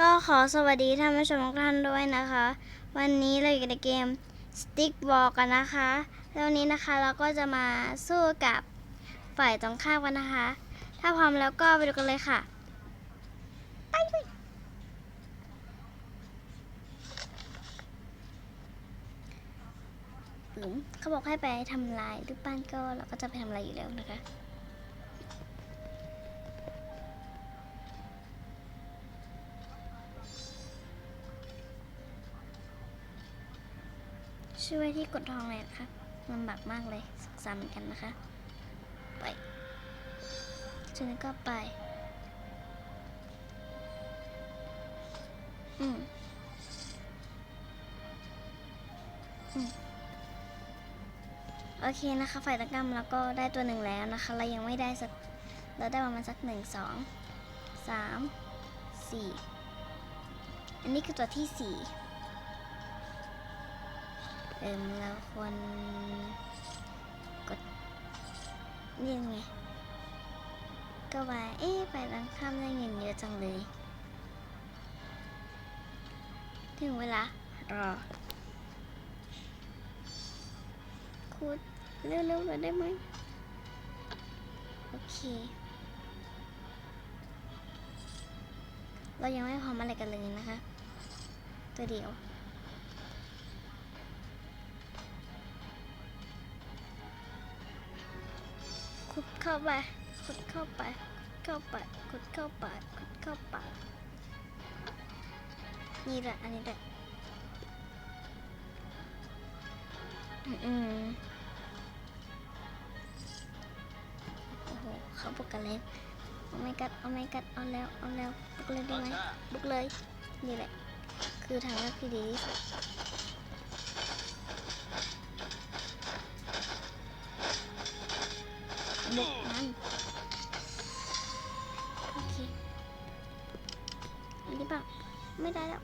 ก็ขอสวัสดีท่านผู้ชมทุกท่านด้วยนะคะ วันนี้เราอยู่ในเกม Stick Ball กันนะคะแล้วนี้นะคะเราก็จะมาสู้กับฝ่ายตรงข้ามกันนะคะ ถ้าพร้อมแล้วก็ไปดูกันเลยค่ะไปเลยอืมเขาบอกให้ไปทำลายรูปปั้นก็เราก็จะไปทำลายอยู่แล้วนะคะ ช่วยที่กดทองเลยนะคะลำบากมากเลยศึกษาเหมือนกันนะคะ ไปฉันก็ไป อืมอืมโอเคนะคะฝ่ายตะกรรมแล้วก็ได้ตัวหนึ่งแล้วนะคะ เรายังไม่ได้สักเราได้ประมาณสักหนึ่งสองสามสี่อันนี้คือตัวที่สี่ เอิมเราควรกดนี่ไง ก็ว่า เอ๊ะ ไปร้านข้ามได้เงินเยอะจังเลย ถึงเวลา รอคูดเร็วๆหน่อยได้ไหม โอเค เรายังไม่พร้อมอะไรกันเลยนะคะ ตัวเดียว เข้าไปขุดเข้าไปเข้าไปขุดเข้าไปขุดเข้าไปนี่แหละอันนี้แหละอืมโอ้โหเขาบุกกันเลยเอาไม่กัดเอาไม่กัดเอาแล้วเอาแล้วบุกเลยได้ไหมบุกเลยนี่แหละ คือทางเลือกที่ดีที่สุดบุก ไม่ได้แล้ว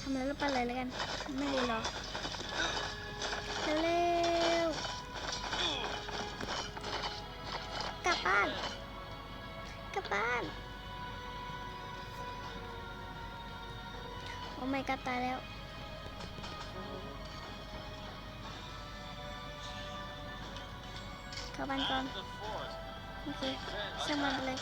ทำแล้วรูปไปเลยแล้วกัน ไม่เลยหรอกเร็วกลับบ้าน กลับบ้าน โอ้ไม่กัดตายแล้วเข้าบ้านก่อน โอเคช่างมันเลย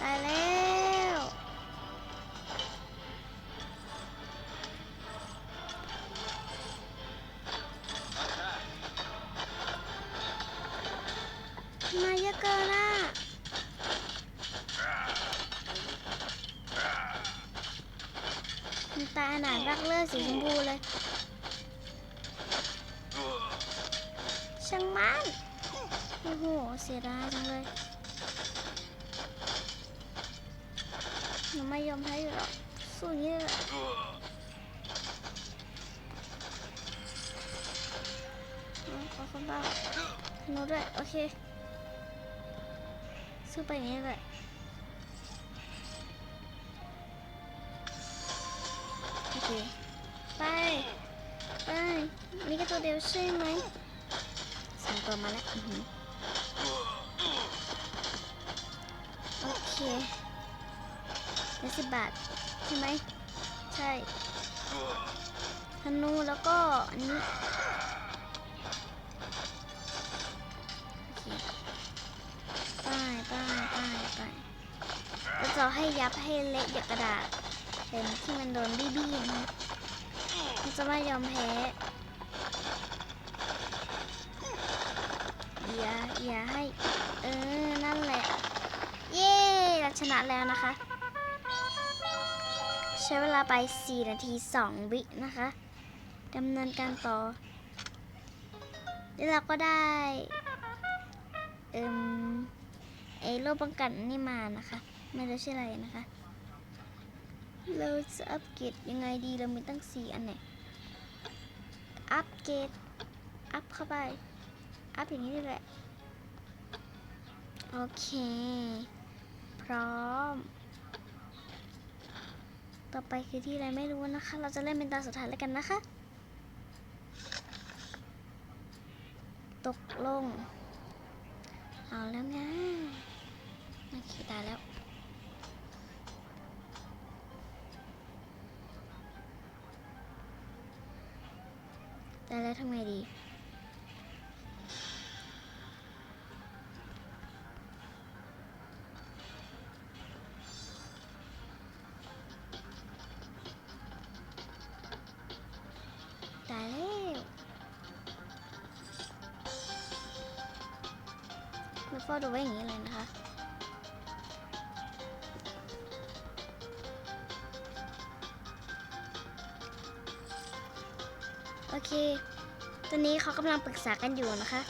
ตายแล้วมาเยอะเกินอะมันตาหนานรักเลิศสีชมพูเลย ช่างมัน โอ้โห เสียดายจังเลยหนูไม่ยอมแพ้อยู่หรอกสู้อย่างนี้เลยอาขอคนบ้าหนูด้วย โอเคสู้ไปอย่างนี้เลยโอเคไป ไปนี่ก็ตัวเดียวใช่ไหม ตัวมาแล้วโอเคได้สิบบาท ใช่ไหม ใช่ธนูแล้วก็อันนี้ไปไปไปไปเราจะให้ยับให้เละอย่ากระดาษเห็นที่มันโดนบี้ๆนะจะไม่ยอมแพ้ อย่าให้ เออ นั่นแหละ เย้เราชนะแล้วนะคะ ใช้เวลาไป 4 นาที 2 วินะคะดำเนินการต่อ แล้วเราก็ได้ เอ่มไอโล่ป้องกันนี่มานะคะ ไม่รู้ชื่ออะไรนะคะ เราจะอัปเกรดยังไงดีเรามีตั้ง 4 อันเนี่ยอัปเกรดอัพเข้าไป อัพอย่างนี้นี่แหละ โอเค พร้อม ต่อไปคือที่อะไรไม่รู้นะคะ เราจะเล่นเป็นตาสุดท้ายแล้วกันนะคะ ตกลง เอาแล้วไงมาขีตาแล้วแต่แล้วทำไงดี เราเฝ้าดูไว้อย่างนี้เลยนะคะ โอเค ตอนนี้เขากำลังปรึกษากันอยู่นะคะ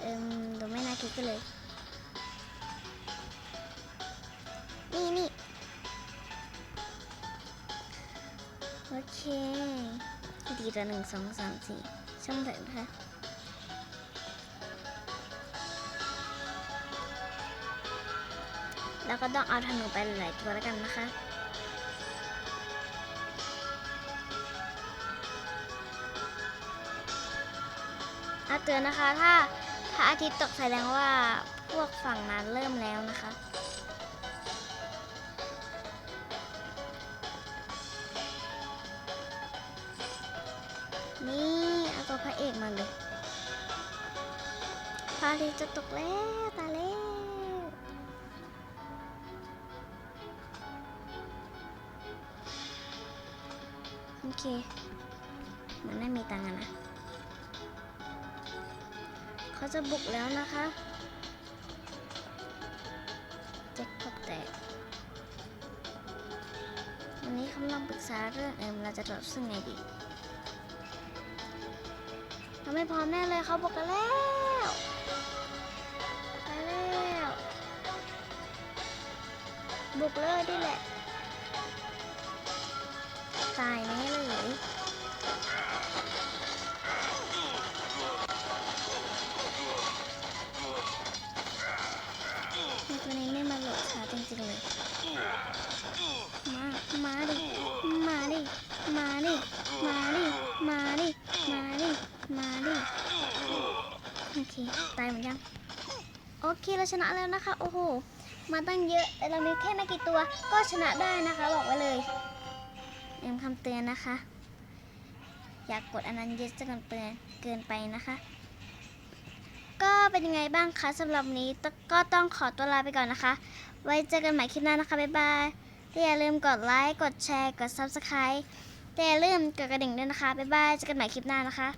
เอิมดูไม่น่าคิดกันเลย นี่นี่โอเค ดีละหนึ่งสองสามสี่ช่างเถอะนะคะ แล้วก็ต้องเอาธนูไปหลายตัวแล้วกันนะคะ อาเตือนนะคะ ถ้าถ้าอาทิตย์ตกแสดงว่าพวกฝั่งนั้นเริ่มแล้วนะคะนี่เอาตัวพระเอกมาเลยพระอาทิตย์จะตกแล้วตาแล้ว มันไม่มีตังค์นะ เขาจะบุกแล้วนะคะแจ็คพอตแตกวันนี้กำลังปรึกษาเรื่องเอิมเราจะต่อสู้ไงดีเราไม่พร้อมแน่เลยเขาบอกกันแล้วไปแล้วบุกเลยดิแหละ ตายแน่ เคตายเหมดยังโอเคเราชนะแล้วนะคะ โอ้โห มาตั้งเยอะแต่เรามีแค่ไม่กี่ตัวก็ชนะได้นะคะบอกไว้เลยเอ็มคำเตือนนะคะ อยากกดอันนั้นเยอะจนเกินเตือนเกินไปนะคะ ก็เป็นยังไงบ้างคะสำหรับนี้ก็ต้องขอตัวลาไปก่อนนะคะ ไว้เจอกันใหม่คลิปหน้านะคะบ๊ายบายและอย่าลืมกดไลค์กดแชร์กด Subscribe แต่อย่าลืมกดกระดิ่งด้วยนะคะบ๊ายบายเจอกันใหม่คลิปหน้านะคะ